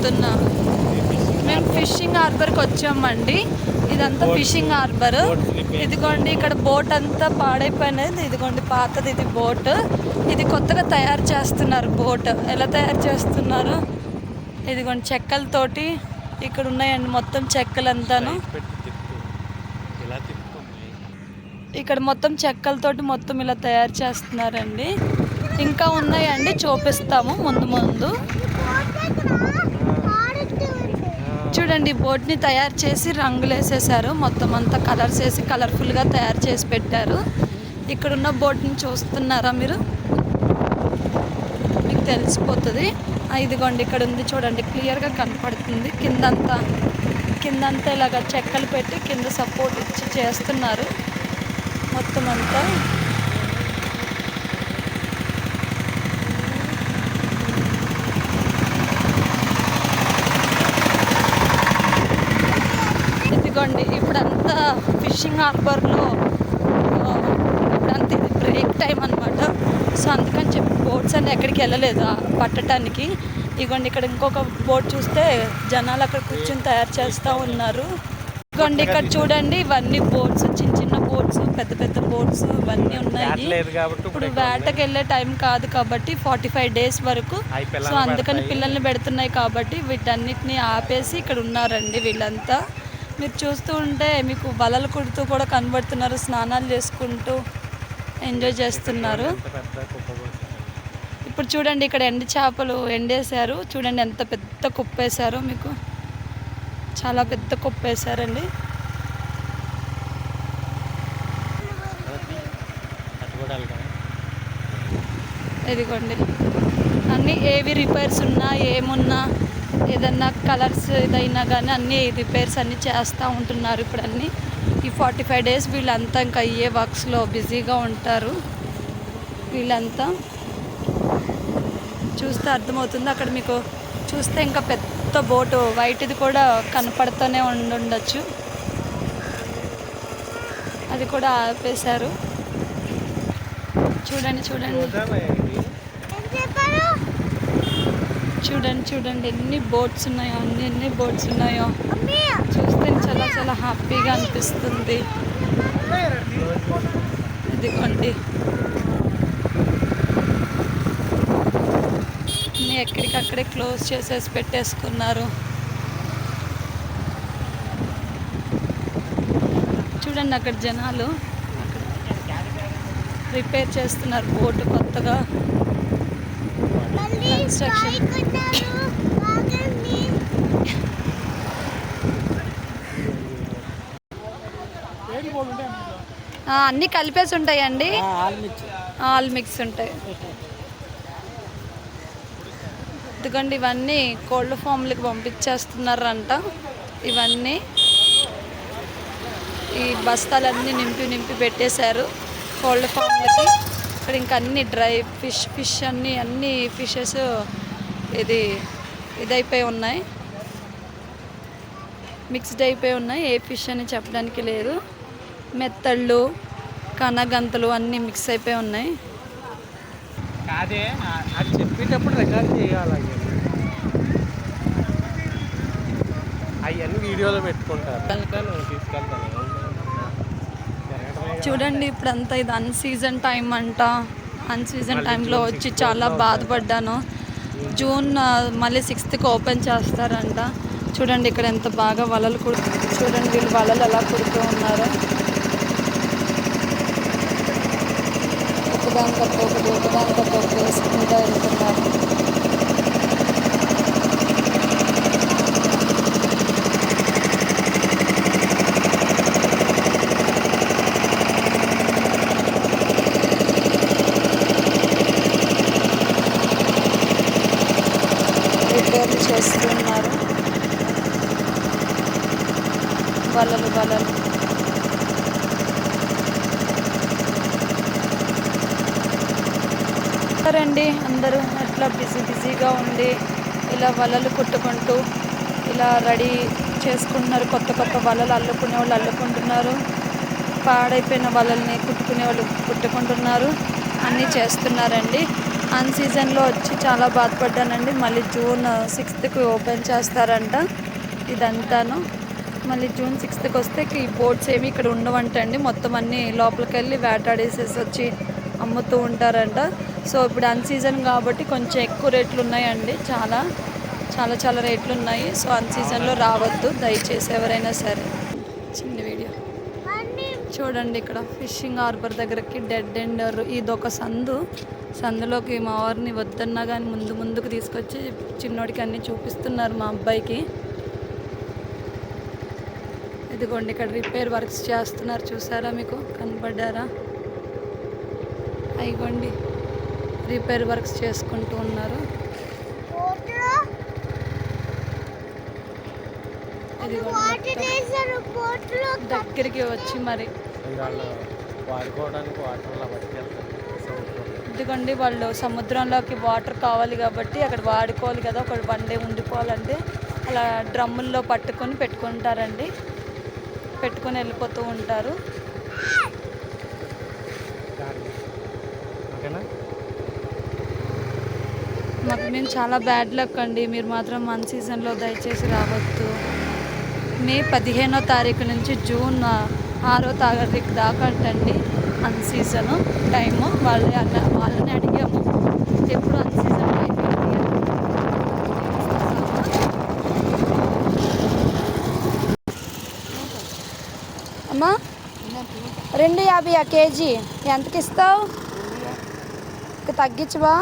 వెళ్తున్నా. మేము ఫిషింగ్ హార్బర్కి వచ్చామండి. ఇదంతా ఫిషింగ్ హార్బర్. ఇదిగోండి ఇక్కడ బోట్ అంతా పాడైపోయినది. ఇదిగోండి పాతది ఇది బోట్. ఇది కొత్తగా తయారు చేస్తున్నారు బోట్. ఎలా తయారు చేస్తున్నారు? ఇదిగోండి చెక్కలతోటి ఇక్కడ ఉన్నాయండి మొత్తం చెక్కలంతాను. ఇక్కడ మొత్తం చెక్కలతోటి మొత్తం ఇలా తయారు చేస్తున్నారండి. ఇంకా ఉన్నాయండి చూపిస్తాము ముందు ముందు. చూడండి బోట్ని తయారు చేసి రంగులు వేసేసారు. మొత్తం అంతా కలర్స్ వేసి కలర్ఫుల్గా తయారు చేసి పెట్టారు. ఇక్కడ ఉన్న బోట్ని చూస్తున్నారా మీరు? మీకు తెలిసిపోతుంది. ఇదిగోండి ఇక్కడ ఉంది చూడండి క్లియర్గా కనపడుతుంది. కిందంతా కిందంతా ఇలాగ చెక్కలు పెట్టి కింద సపోర్ట్ ఇచ్చి చేస్తున్నారు. మొత్తం అంతా ఇదిగోండి ఇప్పుడంతా ఫిషింగ్ హార్బర్లో ఇప్పుడంతా ఇది బ్రేక్ టైం అనమాట సో అందుకని చెప్పి బోట్స్ అన్ని ఎక్కడికి వెళ్ళలేదు పట్టడానికి ఇదిగోండి ఇక్కడ ఇంకొక బోట్ చూస్తే జనాలు అక్కడ కూర్చొని తయారు చేస్తూ ఉన్నారు. ఇదిగోండి ఇక్కడ చూడండి ఇవన్నీ బోట్స్ చిన్న చిన్న బోట్స్ పెద్ద పెద్ద బోట్స్ ఇవన్నీ ఉన్నాయి. ఇప్పుడు వేటకి వెళ్ళే టైం కాదు కాబట్టి ఫార్టీ ఫైవ్ డేస్ వరకు. సో అందుకని. పిల్లల్ని పెడుతున్నాయి కాబట్టి వీటన్నిటిని ఆపేసి ఇక్కడ ఉన్నారండి వీళ్ళంతా. మీరు చూస్తూ ఉంటే మీకు వలలు కుడుతూ కూడా కనబడుతున్నారు స్నానాలు చేసుకుంటూ ఎంజాయ్ చేస్తున్నారు. ఇప్పుడు చూడండి ఇక్కడ ఎండి చేపలు ఎండేశారు. చూడండి ఎంత పెద్ద కుప్పేశారో మీకు. చాలా పెద్ద కుప్పేశారండి. ఇదిగోండి. అన్నీ ఏవి రిపేర్స్ ఉన్నా ఏమున్నా ఏదన్నా కలర్స్ ఏదైనా కానీ అన్నీ రిపేర్స్ అన్నీ చేస్తూ ఉంటున్నారు ఇప్పుడు అన్నీ ఈ ఫార్టీ ఫైవ్ డేస్ వీళ్ళంతా ఇంకా అయ్యే వర్క్స్లో బిజీగా ఉంటారు. వీళ్ళంతా. చూస్తే అర్థమవుతుంది. అక్కడ మీకు చూస్తే ఇంకా పెద్ద బోటు వైట్ది కూడా కనపడుతూనే ఉండుండొచ్చు. అది కూడా ఆపేశారు. చూడండి చూడండి. చూడండి చూడండి ఎన్ని బోట్స్ ఉన్నాయో అన్ని ఎన్ని బోట్స్ ఉన్నాయో. చూస్తే చాలా చాలా హ్యాపీగా అనిపిస్తుంది. ఇదిగోండి. ఎక్కడికక్కడే క్లోజ్ చేసేసి పెట్టేసుకున్నారు. చూడండి అక్కడ జనాలు. రిపేర్ చేస్తున్నారు బోటు కొత్తగా. కన్స్ట్రక్షన్ అన్నీ కలిపేసి ఉంటాయండి. All mix. ఉంటాయి. ఇదిగోండి ఇవన్నీ కోల్డ్ ఫామ్లకి పంపించేస్తున్నారంట. ఇవన్నీ ఈ బస్తాలన్నీ నింపి నింపి పెట్టేశారు కోల్డ్ ఫామ్లకి. ఇక్కడ ఇంకా అన్ని డ్రై ఫిష్ ఫిష్ అన్నీ అన్ని ఫిషెస్ ఇది ఇదైపోయి ఉన్నాయి. మిక్స్డ్ అయిపోయి ఉన్నాయి. ఏ ఫిష్ అని చెప్పడానికి లేదు. మెత్తళ్ళు కనగంతలు అన్నీ మిక్స్ అయిపోయి ఉన్నాయి. కాదే అది చెప్పేటప్పుడు రికార్డ్ చేయాలి అవన్నీ వీడియోలో పెట్టుకుంటారు. తీసుకెళ్తాను. చూడండి ఇప్పుడంతా ఇది అన్ సీజన్ టైం అంట. అన్ సీజన్ టైంలో వచ్చి చాలా బాధపడ్డాను. జూన్ మళ్ళీ సిక్స్త్కి ఓపెన్ చేస్తారంట. చూడండి ఇక్కడ ఎంత బాగా వలలు కుడు చూడండి వీళ్ళు వలలు ఎలా కుడుతూ ఉన్నారు. ఒకదాని కొత్త ఒకటి ఒకదాని కొత్త ఒకటి వేసుకుంటూ వెళ్తున్నారు. చేస్తున్నారు. వలలు వలలు. రండి అందరూ అట్లా బిజీ బిజీగా ఉండి ఇలా వలలు కుట్టుకుంటూ ఇలా రెడీ చేసుకుంటున్నారు. కొత్త కొత్త వలలు అల్లుకునే వాళ్ళు అల్లుకుంటున్నారు. పాడైపోయిన వలల్ని కుట్టుకునే వాళ్ళు కుట్టుకుంటున్నారు. అన్నీ చేస్తున్నారండి. అన్ సీజన్లో వచ్చి చాలా బాధపడ్డానండి. మళ్ళీ జూన్ సిక్స్త్కి ఓపెన్ చేస్తారంట ఇదంతాను. మళ్ళీ జూన్ సిక్స్త్కి వస్తే ఈ బోట్స్ ఏమి ఇక్కడ ఉండవంటండి. మొత్తం అన్నీ లోపలికి వెళ్ళి వేటాడేసేసి వచ్చి అమ్ముతూ ఉంటారంట. సో ఇప్పుడు అన్ సీజన్ కాబట్టి కొంచెం ఎక్కువ రేట్లు ఉన్నాయండి చాలా చాలా చాలా రేట్లు ఉన్నాయి సో అన్ సీజన్లో రావద్దు. దయచేసి ఎవరైనా సరే. చిన్న వీడియో. చూడండి ఇక్కడ ఫిషింగ్ హార్బర్ దగ్గరకి డెడ్ ఎండర్ ఇది ఒక సందు. సందులోకి మా వారిని వద్దన్నా కానీ ముందు ముందుకు తీసుకొచ్చి చిన్నోడికి అన్నీ చూపిస్తున్నారు మా అబ్బాయికి. ఇదిగోండి ఇక్కడ రిపేర్ వర్క్స్ చేస్తున్నారు చూసారా మీకు? కనపడ్డారా అయిగోండి. రిపేర్ వర్క్స్ చేసుకుంటూ ఉన్నారు ఇదిగోండి మొత్తం దగ్గరికి వచ్చి మరి ఎందుకండి వాళ్ళు సముద్రంలోకి వాటర్ కావాలి కాబట్టి అక్కడ వాడుకోవాలి కదా ఒక వన్ డే ఉండిపోవాలంటే అలా డ్రమ్ముల్లో పట్టుకొని పెట్టుకుంటారండి. పెట్టుకొని వెళ్ళిపోతూ ఉంటారు. మాకు మేము చాలా బ్యాడ్ లక్ అండి. మీరు మాత్రం మన్ సీజన్లో దయచేసి రావద్దు. మే పదిహేనో తారీఖు నుంచి జూన్ ఆరో తారీఖు దాకా అంటండి అన్ సీజను టైము. వాళ్ళే అన్న వాళ్ళని అడిగాము. ఎప్పుడు అన్ సీజన్ అమ్మా రెండు యాభై ఆ కేజీ. ఎంతకి ఇస్తావు? తగ్గించవా?